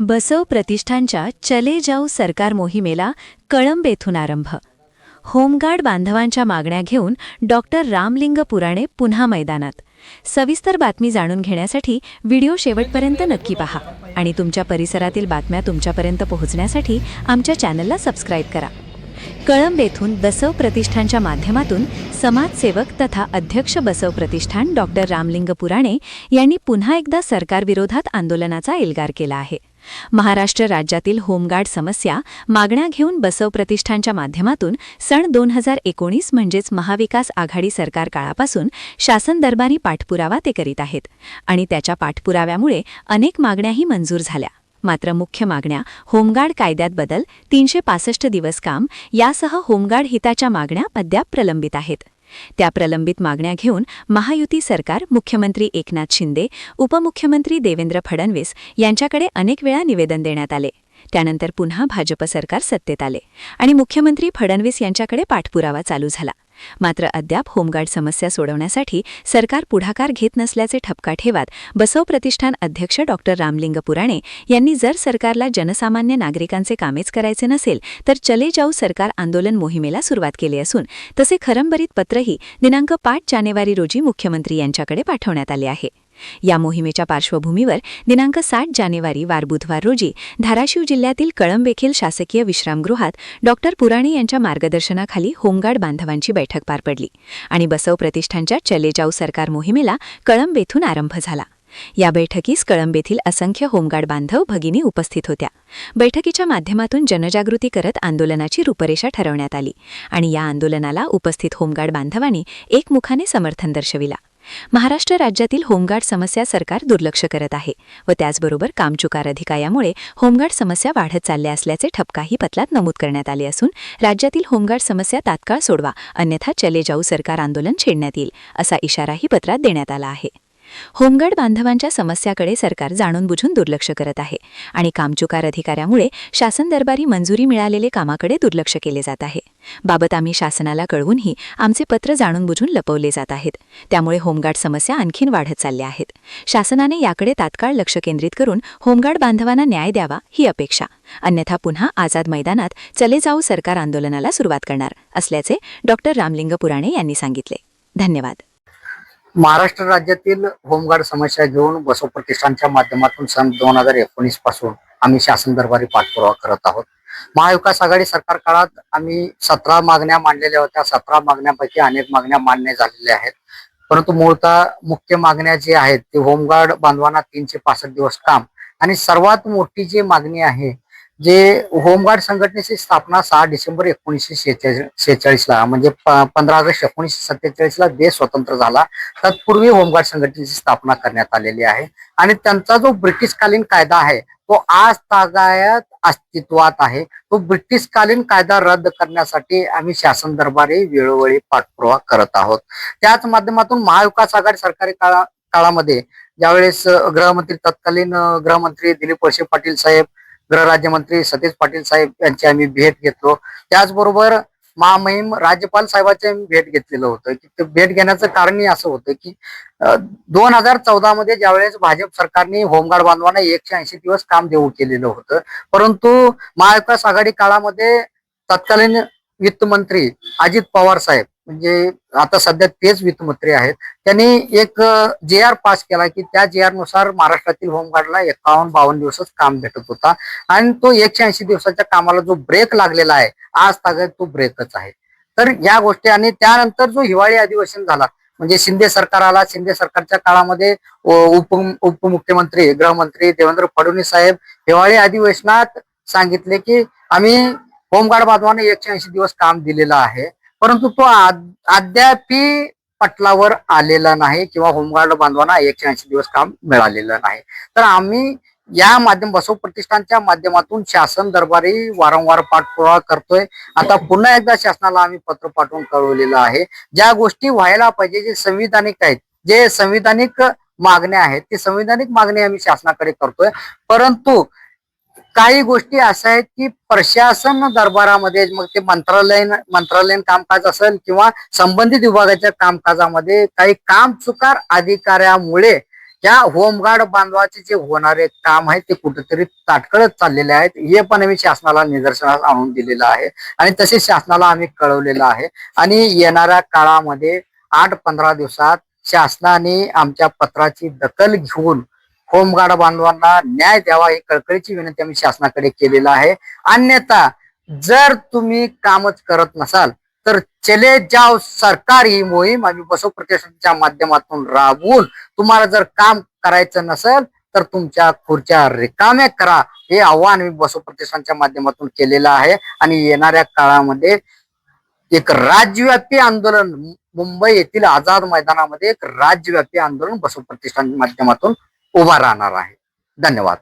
बसव प्रतिष्ठानच्या चले जाऊ सरकार मोहिमेला कळंब येथून आरंभ. होमगार्ड बांधवांच्या मागण्या घेऊन डॉक्टर रामलिंग पुराणे पुन्हा मैदानात. सविस्तर बातमी जाणून घेण्यासाठी व्हिडिओ शेवटपर्यंत नक्की पहा आणि तुमच्या परिसरातील बातम्या तुमच्यापर्यंत पोहोचण्यासाठी आमच्या चॅनलला सबस्क्राईब करा. कळंब येथून बसव प्रतिष्ठानच्या माध्यमातून समाजसेवक तथा अध्यक्ष बसव प्रतिष्ठान डॉक्टर रामलिंग पुराणे यांनी पुन्हा एकदा सरकारविरोधात आंदोलनाचा एल्गार केला आहे. महाराष्ट्र राज्यातील होमगार्ड समस्या मागण्या घेऊन बसव प्रतिष्ठानच्या माध्यमातून सन दोन हजार एकोणीस म्हणजेच महाविकास आघाडी सरकार काळापासून शासन दरबारी पाठपुरावा ते करीत आहेत. आणि त्याच्या पाठपुराव्यामुळे अनेक मागण्याही मंजूर झाल्या. मात्र मुख्य मागण्या होमगार्ड कायद्यात बदल तीनशे पासष्ट दिवस काम यासह होमगार्ड हिताच्या मागण्या अद्याप प्रलंबित आहेत. त्या प्रलंबित मागण्या घेऊन महायुती सरकार मुख्यमंत्री एकनाथ शिंदे उपमुख्यमंत्री देवेंद्र फडणवीस यांच्याकडे अनेक वेळा निवेदन देण्यात आले. त्यानंतर पुन्हा भाजप सरकार सत्तेत आले आणि मुख्यमंत्री फडणवीस यांच्याकडे पाठपुरावा चालू झाला. मात्र अद्याप होमगार्ड समस्या सोडवण्यासाठी सरकार पुढाकार घेत नसल्याचे ठपका ठेवत बसव प्रतिष्ठान अध्यक्ष डॉ. रामलिंग पुराणे यांनी जर सरकारला जनसामान्य नागरिकांचे कामेच करायचे नसेल तर चले जाऊ सरकार आंदोलन मोहिमेला सुरुवात केली असून तसे खरंबरीत पत्रही दिनांक पाच जानेवारी रोजी मुख्यमंत्री यांच्याकडे पाठवण्यात आले आहे. या मोहिमेच्या पार्श्वभूमीवर दिनांक सात जानेवारी वार बुधवार रोजी धाराशिव जिल्ह्यातील कळंबेखील शासकीय विश्रामगृहात डॉक्टर पुराणे यांच्या मार्गदर्शनाखाली होमगार्ड बांधवांची बैठक पार पडली आणि बसव प्रतिष्ठानच्या चले जाऊ सरकार मोहिमेला कळंब येथून आरंभ झाला. या बैठकीस कळंबेथील असंख्य होमगार्ड बांधव भगिनी उपस्थित होत्या. बैठकीच्या माध्यमातून जनजागृती करत आंदोलनाची रूपरेषा ठरवण्यात आली आणि या आंदोलनाला उपस्थित होमगार्ड बांधवांनी एकमुखाने समर्थन दर्शविला. महाराष्ट्र राज्यातील होमगार्ड समस्या सरकार दुर्लक्ष करत आहे व त्याचबरोबर कामचुकार अधिकायामुळे होमगार्ड समस्या वाढत चालल्या असल्याचे ठपकाही पत्रात नमूद करण्यात आले असून राज्यातील होमगार्ड समस्या तात्काळ सोडवा अन्यथा चले जाऊ सरकार आंदोलन छेडण्यात येईल असा इशाराही पत्रात देण्यात आला आहे. होमगार्ड बांधवांच्या समस्याकडे सरकार जाणून बुजून दुर्लक्ष करत आहे आणि कामचुकार अधिकाऱ्यामुळे शासन दरबारी मंजुरी मिळालेले कामाकडे दुर्लक्ष केले जात आहे. बाबत आम्ही शासनाला कळवूनही आमचे पत्र जाणून बुजून लपवले जात आहेत. त्यामुळे होमगार्ड समस्या आणखीन वाढत चालल्या आहेत. शासनाने याकडे तात्काळ लक्ष केंद्रित करून होमगार्ड बांधवांना न्याय द्यावा ही अपेक्षा. अन्यथा पुन्हा आझाद मैदानात चले जाऊ सरकार आंदोलनाला सुरुवात करणार असल्याचे डॉक्टर रामलिंग पुराणे यांनी सांगितले. धन्यवाद. महाराष्ट्र राज्यातील होमगार्ड समस्या घेऊन बसव प्रतिष्ठानच्या माध्यमातून सन दोन हजार एकोणीसपासून आम्ही शासन दरबारी पाठपुरावा करत आहोत. महाविकास आघाडी सरकार काळात आम्ही सतरा मागण्या मांडलेल्या होत्या. सतरा मागण्यापैकी अनेक मागण्या मान्य झालेल्या आहेत. परंतु मूळतः मुख्य मागण्या जी आहेत ते होमगार्ड बांधवांना तीनशे पासष्ट दिवस काम आणि सर्वात मोठी जी मागणी आहे जे होमगार्ड संघटनेची स्थापना सहा डिसेंबर एकोणीसशे शेहेचाळीस ला म्हणजे पंधरा ऑगस्ट एकोणीसशे सत्तेचाळीस ला देश स्वतंत्र झाला. तत्पूर्वी होमगार्ड संघटनेची स्थापना करण्यात आलेली आहे. आणि त्यांचा जो ब्रिटिशकालीन कायदा आहे तो आज तागायत अस्तित्वात आहे. तो ब्रिटिशकालीन कायदा रद्द करण्यासाठी आम्ही शासन दरबारी वेळोवेळी पाठपुरावा करत आहोत. त्याच माध्यमातून महाविकास आघाडी सरकारी काळा काळामध्ये ज्यावेळेस गृहमंत्री तत्कालीन गृहमंत्री दिलीप वळसे पाटील साहेब गृहराज्यमंत्री सतीश पाटील साहेब यांची आम्ही भेट घेतलो. त्याचबरोबर महामहिम राज्यपाल साहेबांचे भेट घेतलेलं होतं. की भेट घेण्याचं कारणही असं होतं की दोन हजार चौदा मध्ये ज्यावेळेस भाजप सरकारने होमगार्ड बांधवांना एकशे ऐंशी दिवस काम देऊ केलेलं होतं. परंतु महाविकास आघाडी काळामध्ये तत्कालीन वित्तमंत्री अजित पवार साहेब म्हणजे आता सध्या तेच वित्तमंत्री आहेत. त्यांनी एक जे आर पास केला की त्या जे आरनुसार महाराष्ट्रातील होमगार्डला एकावन्न बावन्न दिवसच काम भेटत होता. आणि तो एकशे ऐंशी दिवसाच्या कामाला जो ब्रेक लागलेला आहे आज तागत तो ब्रेकच आहे. तर या गोष्टी आणि त्यानंतर जो हिवाळी अधिवेशन झाला म्हणजे शिंदे सरकार आला शिंदे सरकारच्या काळामध्ये उप उपमुख्यमंत्री गृहमंत्री देवेंद्र फडणवीस साहेब हिवाळी अधिवेशनात सांगितले की आम्ही होमगार्ड बाधवाने एकशे ऐंशी दिवस काम दिलेलं आहे. परंतु तो अद्यापी पटलावर आलेला नाही किंवा होमगार्ड बांधवांना एकशे ऐंशी दिवस काम मिळालेलं नाही. तर आम्ही या माध्यम बसव प्रतिष्ठानच्या माध्यमातून शासन दरबारी वारंवार पाठपुरावा करतोय. आता पुन्हा एकदा शासनाला आम्ही पत्र पाठवून कळवलेलं आहे. ज्या गोष्टी व्हायला पाहिजे जे संविधानिक आहेत जे संविधानिक मागण्या आहेत ती संविधानिक मागणी आम्ही शासनाकडे करतोय. परंतु काही गोष्टी अशा आहेत की प्रशासन दरबारामध्ये मग ते मंत्रालयीन मंत्रालयीन कामकाज असेल किंवा संबंधित विभागाच्या कामकाजामध्ये काही काम चुकार अधिकाऱ्यामुळे या होमगार्ड बांधवाचे जे होणारे काम आहे ते कुठेतरी ताटकळत चाललेले आहेत. हे पण आम्ही शासनाला निदर्शनास आणून दिलेलं आहे आणि तसेच शासनाला आम्ही कळवलेलं आहे. आणि येणाऱ्या काळामध्ये आठ पंधरा दिवसात शासनाने आमच्या पत्राची दखल घेऊन होमगार्ड बांधवांना न्याय द्यावा ही कळकळीची विनंती आम्ही शासनाकडे केलेला आहे. अन्यथा जर तुम्ही कामच करत नसाल तर चले जाव सरकार ही मोहीम आम्ही बसव प्रतिष्ठानच्या माध्यमातून राबवून तुम्हाला जर काम करायचं नसेल तर तुमच्या खुर्च्या रिकाम्या करा. हे आव्हान मी बसव प्रतिष्ठानच्या माध्यमातून केलेलं आहे. आणि येणाऱ्या काळामध्ये एक राज्यव्यापी आंदोलन मुंबई येथील आझाद मैदानामध्ये एक राज्यव्यापी आंदोलन बसव प्रतिष्ठान माध्यमातून उभा राहणार आहे. धन्यवाद.